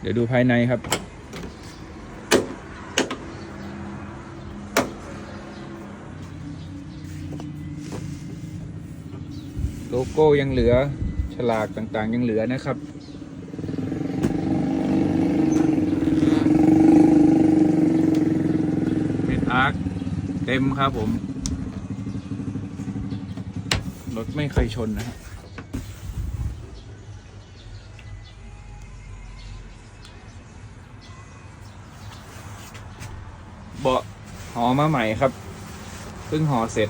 เดี๋ยวดูภายในครับ โลโก้ยังเหลือฉลากต่างๆยังเหลือนะครับเป็นอาร์คเต็มครับผม รถไม่เคยชนนะครับ เบาะห่อมาใหม่ครับเพิ่งห่อเสร็จ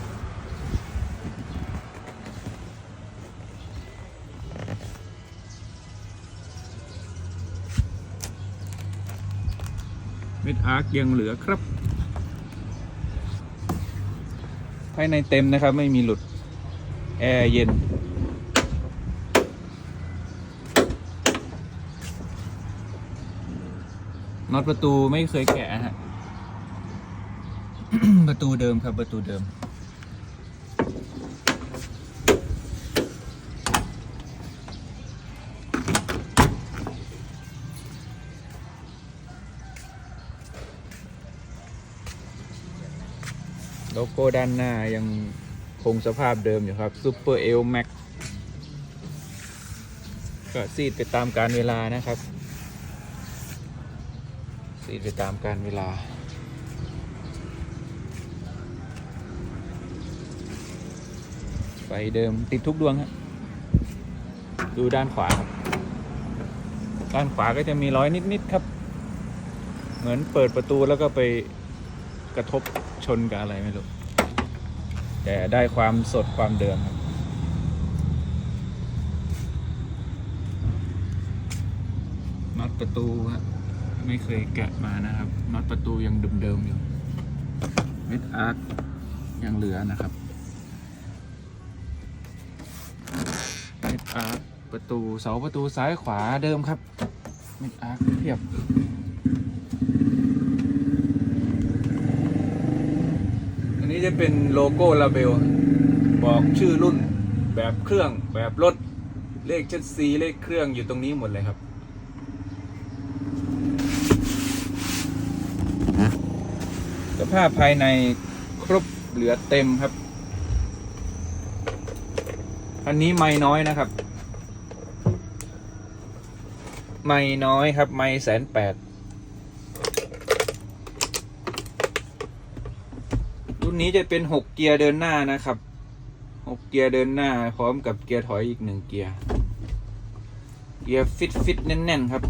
เมิดอาร์คยังเหลือครับ ภายในเต็มนะครับไม่มีหลุด แอร์เย็นน็อตประตูไม่เคยแกะฮะ ประตูเดิมครับประตูเดิม โลโก้ด้านหน้ายังคงสภาพเดิมอยู่ครับ Super L Max ก็ซีดไปตามการเวลานะครับ ซีดไปตามการเวลา ไฟเดิมติดทุกดวงฮะดูด้านขวาครับด้านขวาก็จะมีร้อยนิดๆครับ เหมือนเปิดประตูแล้วก็ไปกระทบชนกับอะไรไม่รู้แต่ได้ความสดความเดิมครับน็อตประตูฮะไม่เคยแกะมานะครับน็อตประตูยังเดิมๆอยู่เม็ดอาร์คยังเหลือนะครับ อาร์คประตูเสาประตูซ้ายขวาเดิมครับเม็ดอาร์คเพียบอันนี้จะเป็นโลโก้ลาเบล บอกชื่อรุ่นแบบเครื่องแบบรถ เลขเชัดซีเลขเครื่องอยู่ตรงนี้หมดเลยครับสภาพภายในครบเหลือเต็มครับ อันนี้ไม่น้อยนะครับ ไม่น้อยครับ ไม่แสนแปดรุ่นนี้จะเป็นหกเกียร์เดินหน้านะครับหกเกียร์เดินหน้า พร้อมกับเกียร์ถอยอีกหนึ่งเกียร์ เกียร์ฟิตฟิตแน่นๆครับ